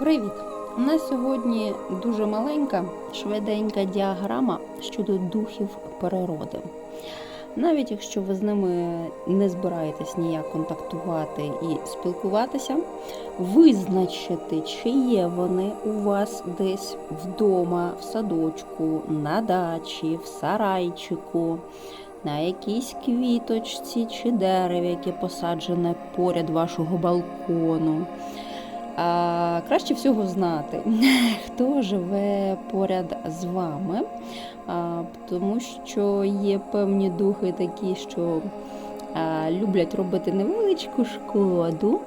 Привіт! У нас сьогодні дуже маленька, швиденька діаграма щодо духів природи. Навіть якщо ви з ними не збираєтесь ніяк контактувати і спілкуватися, визначити, чи є вони у вас десь вдома, в садочку, на дачі, в сарайчику, на якійсь квіточці чи дереві, яке посаджене поряд вашого балкону. А, краще всього знати, хто живе поряд з вами, а, тому що є певні духи такі, що а, люблять робити невеличку шкоду,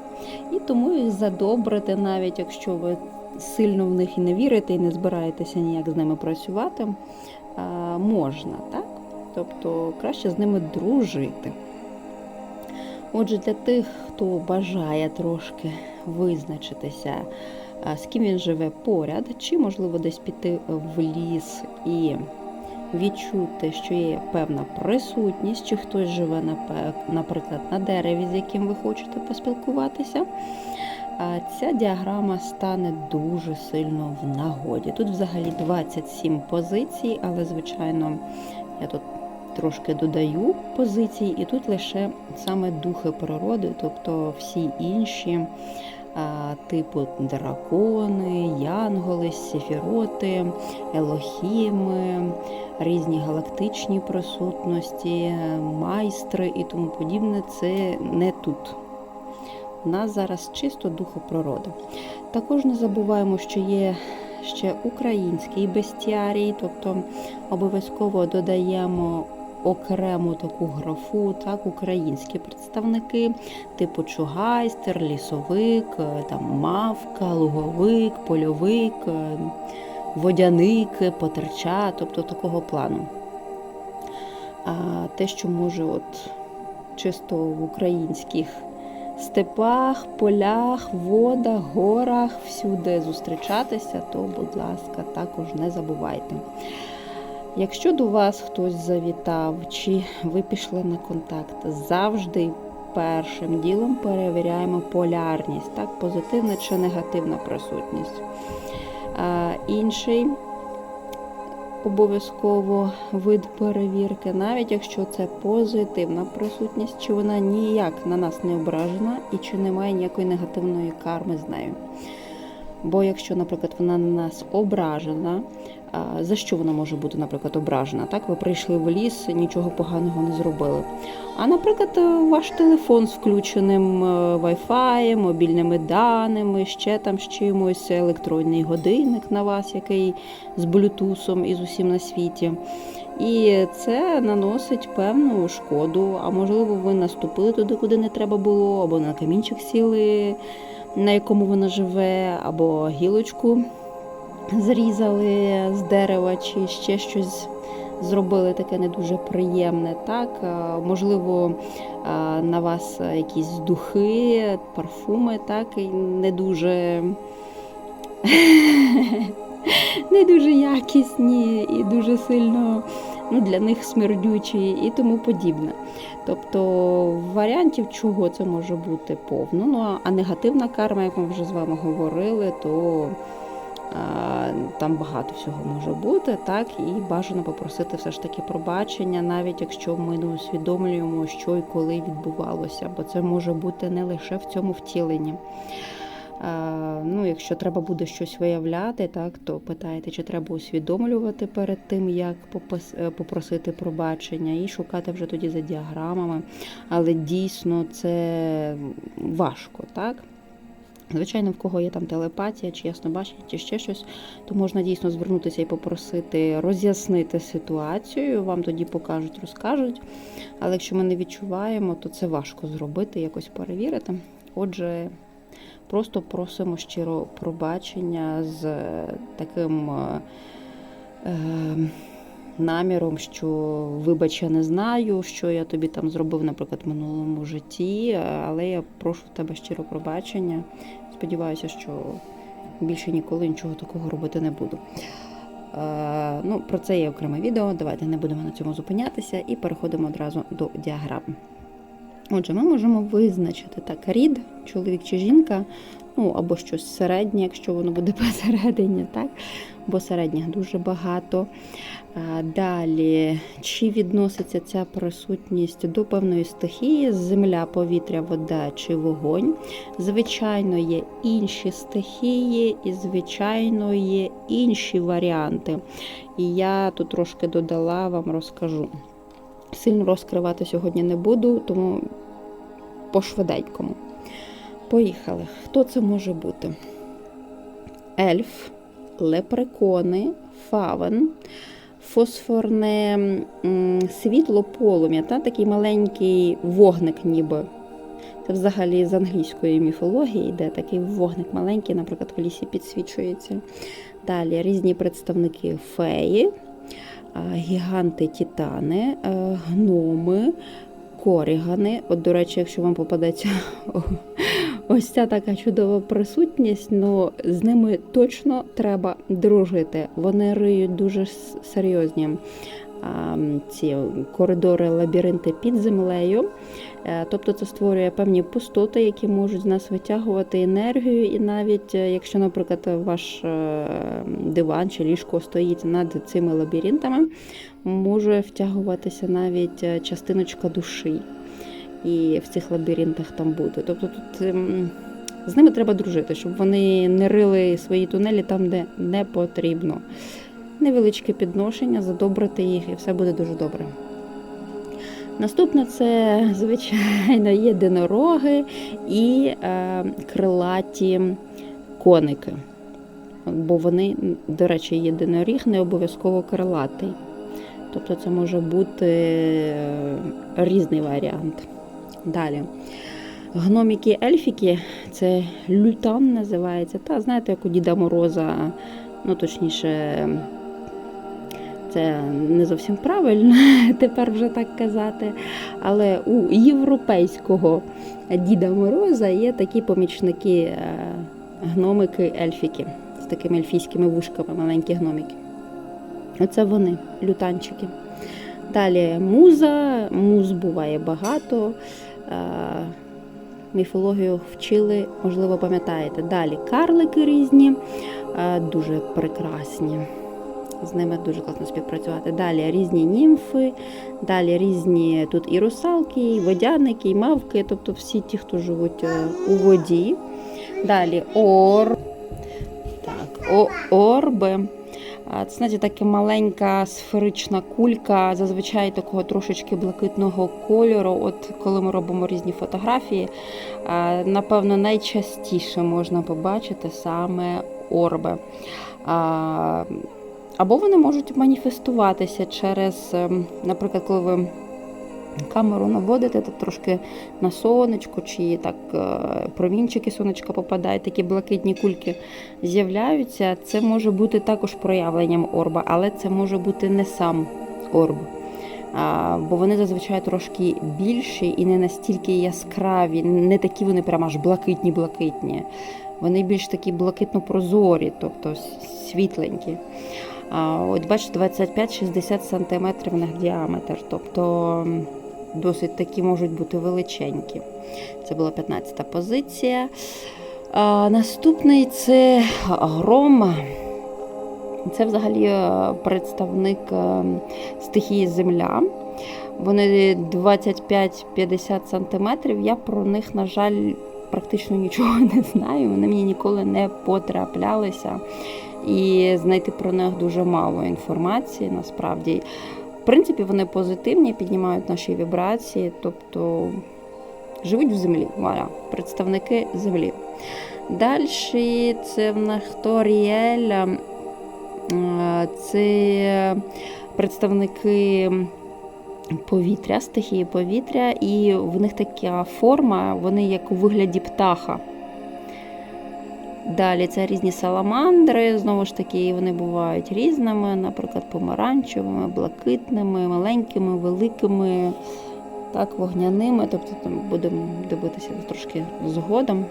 і тому їх задобрити, навіть якщо ви сильно в них і не вірите, і не збираєтеся ніяк з ними працювати, а, можна, так? Тобто краще з ними дружити. Отже, для тих, хто бажає трошки визначитися, з ким він живе поряд, чи, можливо, десь піти в ліс і відчути, що є певна присутність, чи хтось живе, наприклад, на дереві, з яким ви хочете поспілкуватися, ця діаграма стане дуже сильно в нагоді. Тут взагалі 27 позицій, але, звичайно, я тут трошки додаю позицій, і тут лише саме духи природи, тобто всі інші, типу дракони, янголи, сефіроти, елохіми, різні галактичні присутності, майстри і тому подібне, це не тут. У нас зараз чисто духи природи. Також не забуваємо, що є ще український бестіарій, тобто обов'язково додаємо окрему таку графу, так, українські представники, типу чугайстер, лісовик, е, там мавка, луговик, польовик, е, водяник, потерча, тобто такого плану. А те, що може от чисто в українських степах, полях, водах, горах, всюди зустрічатися, то, будь ласка, також не забувайте. Якщо до вас хтось завітав, чи ви пішли на контакт, завжди першим ділом перевіряємо полярність, так, позитивна чи негативна присутність. А, інший обов'язково вид перевірки, навіть якщо це позитивна присутність, чи вона ніяк на нас не ображена і чи немає ніякої негативної карми з нею. Бо якщо, наприклад, вона на нас ображена, за що вона може бути, наприклад, ображена? Так, ви прийшли в ліс, нічого поганого не зробили. А, наприклад, е, ваш телефон з включеним е, Wi-Fi, мобільними даними, ще там з чимось, електронний годинник на вас, який з блютусом і з усім на світі. І це наносить певну шкоду. А можливо, ви наступили туди, куди не треба було, або на камінчик сіли, на якому вона живе, або гілочку зрізали з дерева, чи ще щось зробили таке не дуже приємне. Так, можливо, на вас якісь духи, парфуми, так, і не дуже. Не дуже якісні і дуже сильно ну, для них смердючі і тому подібне. Тобто варіантів, чого це може бути повно. Ну а негативна карма, як ми вже з вами говорили, то там багато всього може бути, так, і бажано попросити все ж таки пробачення, навіть якщо ми не усвідомлюємо, що і коли відбувалося, бо це може бути не лише в цьому втіленні. А, Ну, якщо треба буде щось виявляти, так то питаєте, чи треба усвідомлювати перед тим, як е, попросити пробачення, і шукати вже тоді за діаграмами. Але дійсно це важко, так? Звичайно, в кого є там телепатія, чи яснобачення, чи ще щось, то можна дійсно звернутися і попросити роз'яснити ситуацію. Вам тоді покажуть, розкажуть. Але якщо ми не відчуваємо, то це важко зробити, якось перевірити. Отже, просто просимо щиро пробачення з е, таким е, е, наміром, що вибач, я не знаю, що я тобі там зробив, наприклад, в минулому житті, але я прошу в тебе щиро пробачення. Сподіваюся, що більше ніколи нічого такого робити не буду. Е, ну, Про це є окреме відео. Давайте не будемо на цьому зупинятися і переходимо одразу до діаграм. Отже, ми можемо визначити так рід, чоловік чи жінка, ну або щось середнє, якщо воно буде посередині, так? бо середніх дуже багато. Далі, чи відноситься ця присутність до певної стихії: земля, повітря, вода чи вогонь. Звичайно, є інші стихії, і, звичайно, є інші варіанти. І я тут трошки додала, вам розкажу. Сильно розкривати сьогодні не буду, тому по швиденькому. Поїхали. Хто це може бути? Ельф, лепрекони, фавен, фосфорне світло полум'я, та такий маленький вогник, ніби. Це взагалі з англійської міфології йде такий вогник маленький, наприклад, в лісі підсвічується. Далі різні представники феї, гіганти титани, е, гноми, корігани. От, до речі, якщо вам попадеться ось ця така чудова присутність, ну з ними точно треба дружити. Вони риють дуже серйозні ці коридори, лабіринти під землею. Е, Тобто це створює певні пустоти, які можуть з нас витягувати енергію, і навіть е, якщо, наприклад, ваш е, диван чи ліжко стоїть над цими лабіринтами, може втягуватися навіть частиночка душі і в цих лабіринтах там бути. Тобто тут ем, з ними треба дружити, щоб вони не рили свої тунелі там, де не потрібно. Невеличке підношення, задобрити їх, і все буде дуже добре. Наступне це, звичайно, єдинороги і е, крилаті коники. Бо вони, до речі, єдиноріг не обов'язково крилатий. Тобто це може бути е, різний варіант. Далі. Гноміки ельфіки це лютан називається. Та знаєте, як у Діда Мороза, ну точніше, це не зовсім правильно тепер вже так казати. Але у європейського Діда Мороза є такі помічники е, гномики ельфіки з такими ельфійськими вушками, маленькі гномики. Оце вони, лютанчики. Далі муза, муз буває багато. Е, Міфологію вчили, можливо, пам'ятаєте. Далі карлики різні, е, дуже прекрасні. З ними дуже класно співпрацювати. Далі різні німфи, далі різні тут і русалки, і водяники, і мавки, тобто всі ті, хто живуть е, у воді. Далі ор. Так, о, орби. Це знаєте, така маленька сферична кулька, зазвичай такого трошечки блакитного кольору. От коли ми робимо різні фотографії, напевно, найчастіше можна побачити саме орби. Або вони можуть маніфестуватися через, ем, наприклад, коли ви камеру наводите, то трошки на сонечко, чи так е, промінчики сонечка попадають, такі блакитні кульки з'являються. Це може бути також проявленням орба, але це може бути не сам орб. А, бо вони зазвичай трошки більші і не настільки яскраві, не такі вони прямо аж блакитні-блакитні. Вони більш такі блакитно-прозорі, тобто світленькі. От бачите, 25-60 см на діаметр, тобто досить такі можуть бути величенькі. Це була 15-та позиція. Наступний це гром. Це взагалі е, представник е, стихії Земля. Вони 25-50 см. Я про них, на жаль, практично нічого не знаю. Вони мені ніколи не потраплялися. І знайти про них дуже мало інформації насправді. В принципі, вони позитивні, піднімають наші вібрації, тобто живуть в землі. Валя, представники землі. Далі це в нас Торіель. Це представники повітря, стихії повітря, і в них така форма, вони як у вигляді птаха. Далі це різні саламандри, знову ж таки, вони бувають різними, наприклад, помаранчевими, блакитними, маленькими, великими, так, вогняними. Тобто там будемо дивитися трошки згодом.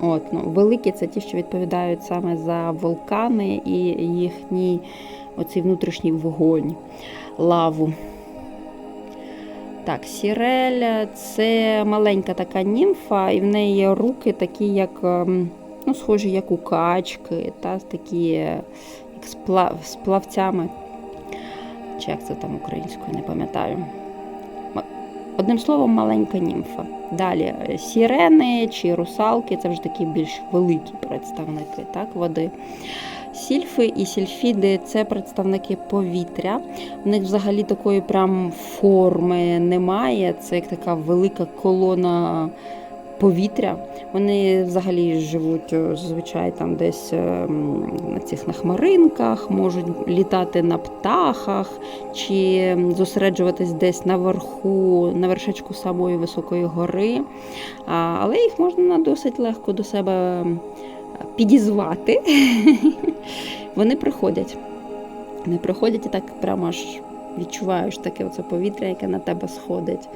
От, ну, Великі це ті, що відповідають саме за вулкани і їхній оцей внутрішній вогонь, лаву. Так, Сірель це маленька така німфа, і в неї руки такі, як ем, ну, схожі, як у качки, та, такі як з, з плавцями. Чи як це там українською, не пам'ятаю. Одним словом, маленька німфа. Далі е, сірени чи русалки це вже такі більш великі представники так, води. Сільфи і сільфіди це представники повітря. У них взагалі такої прям форми немає. Це як така велика колона повітря. Вони взагалі живуть е, зазвичай там десь е, на цих на хмаринках, можуть літати на птахах чи зосереджуватись десь наверху, на вершечку самої високої гори. Але їх можна досить легко до себе підізвати. Вони приходять. Вони приходять і так прямо аж відчуваєш таке оце повітря, яке на тебе сходить.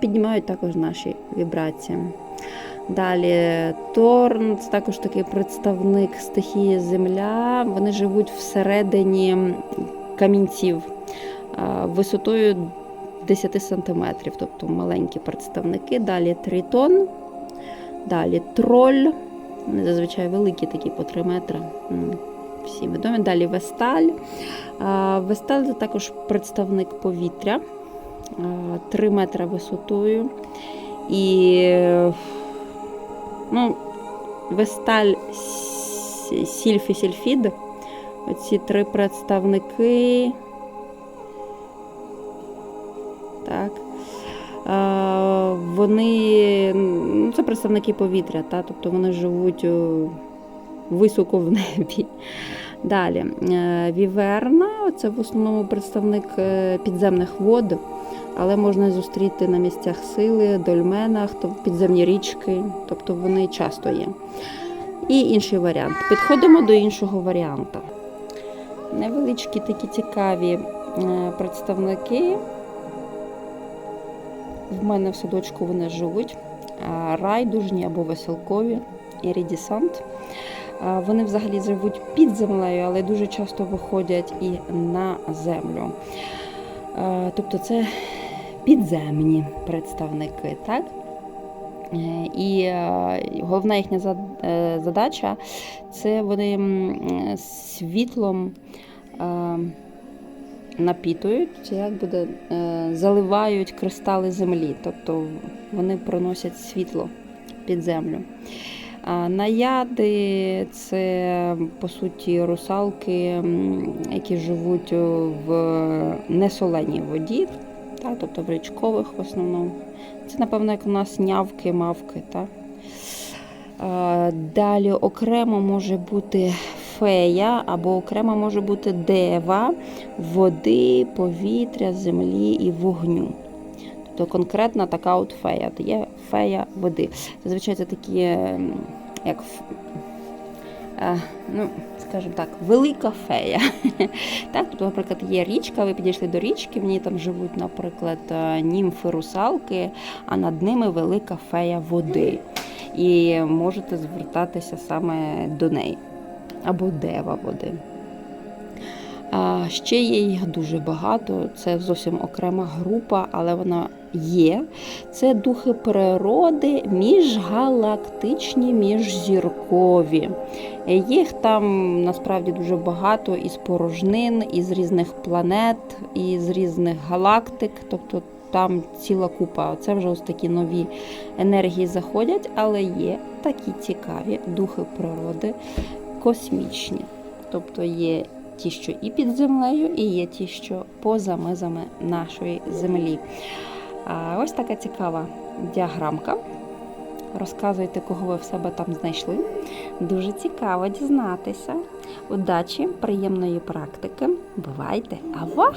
Піднімають також наші вібрації. Далі Торн це також такий представник стихії Земля. Вони живуть всередині камінців висотою 10 сантиметрів, тобто маленькі представники. Далі Тритон, далі троль. Вони зазвичай великі, такі по 3 метри. Всі відомі. Далі Весталь. Весталь це також представник повітря. 3 метри висотою. І ну, Весталь, С- Сільф і Сільфід. Оці три представники. Вони ну, це представники повітря, та? тобто вони живуть о, високо в небі. Далі, е, Віверна це в основному представник е, підземних вод, але можна зустріти на місцях сили, дольменах, підземні річки, тобто вони часто є. І інший варіант. Підходимо до іншого варіанту. Невеличкі такі цікаві е, представники. В мене в садочку вони живуть. Райдужні або веселкові, ірідісант. А, Вони взагалі живуть під землею, але дуже часто виходять і на землю. Тобто це підземні представники, так? І е, головна їхня е, задача це вони світлом е, напітують, як буде, е, заливають кристали землі, тобто вони проносять світло під землю. А наяди це по суті русалки, які живуть в несоленій воді, та, тобто в річкових в основному. Це, напевно, як у нас нявки, мавки. Та? Далі окремо може бути фея, або окремо може бути дева води, повітря, землі і вогню. Тобто конкретна така от фея. Є фея води. Зазвичай це такі, ем, як е, ну, скажімо так, велика фея. так, тобто, наприклад, є річка, ви підійшли до річки, в ній там живуть, наприклад, е, німфи, русалки, а над ними велика фея води. І можете звертатися саме до неї або дева води. А ще є їх дуже багато. Це зовсім окрема група, але вона є. Це духи природи, міжгалактичні, міжзіркові. Їх там насправді дуже багато із порожнин, із різних планет, із різних галактик. Тобто там ціла купа. Це вже ось такі нові енергії заходять, але є такі цікаві духи природи, космічні. Тобто є ті, що і під землею, і є ті, що поза мизами нашої землі. А ось така цікава діаграмка. Розказуйте, кого ви в себе там знайшли. Дуже цікаво дізнатися. Удачі, приємної практики. Бувайте! Авах!